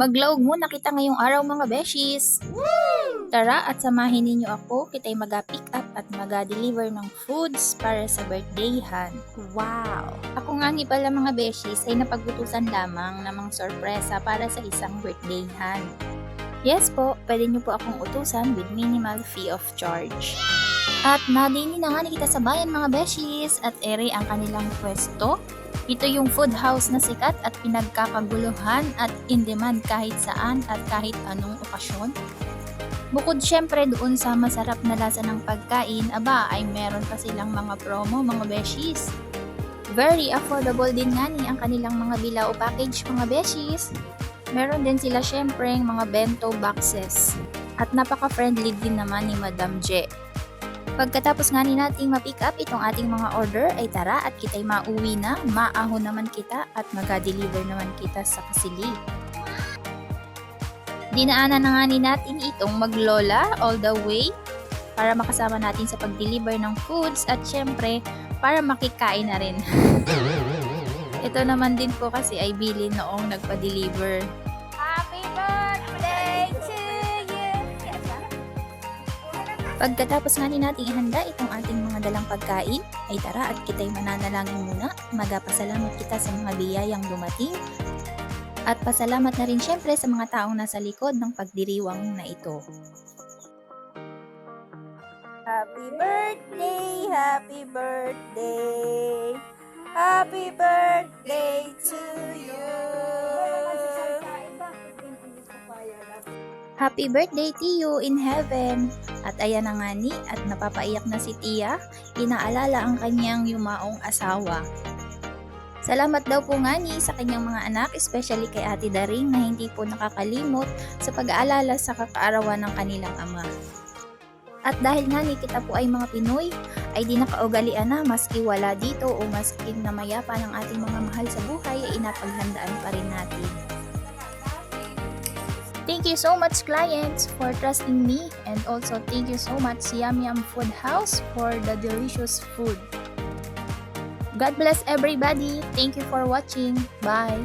Maglaog muna kita ngayong araw mga beshies! Tara at samahin ninyo ako, kita'y mag-pick up at mag-deliver ng foods para sa birthdayhan. Wow! Ako nga ni pala mga beshies ay napagbutusan lamang ng mga sorpresa para sa isang birthdayhan. Yes po, pwede nyo po akong utusan with minimal fee of charge. At nadini na nga ni kita sa bayan mga beshies at ere ang kanilang pwesto ito yung food house na sikat at pinagkakaguluhan at in demand kahit saan at kahit anong okasyon. Bukod syempre doon sa masarap na lasa ng pagkain, aba ay meron pa silang mga promo mga beshies. Very affordable din nga ni ang kanilang mga bilao package mga beshies. Meron din sila syempre mga bento boxes. At napaka-friendly din naman ni Madam J. Pagkatapos nga ni nating ma-pick up itong ating mga order ay tara at kita'y mauwi na, maahon naman kita at mag-deliver naman kita sa kasili. Dinaanan na nga ni natin itong maglola all the way para makasama natin sa pag-deliver ng foods at syempre para makikain na rin. Ito naman din po kasi ay bilin noong nagpa-deliver. Pagkatapos nga ni nating ihanda itong ating mga dalang pagkain, ay tara at kita'y mananalangin muna. Magapasalamat kita sa mga biyayang dumating. At pasalamat na rin syempre sa mga taong nasa likod ng pagdiriwang na ito. Happy birthday, happy birthday, happy birthday Happy birthday to you in heaven. At ayan na nga ni at napapaiyak na si Tia, inaalala ang kanyang yumaong asawa. Salamat daw po nga ni sa kanyang mga anak, especially kay Ate Daring na hindi po nakakalimot sa pag-aalala sa kakaarawan ng kanilang ama. At dahil nga ni kita po ay mga Pinoy, ay di nakaugalian na maski wala dito o maski na mayapa ng ating mga mahal sa buhay ay inapaghandaan pa rin natin. Thank you so much clients for trusting me and also thank you so much Yum Yum Food House for the delicious food. God bless everybody. Thank you for watching. Bye.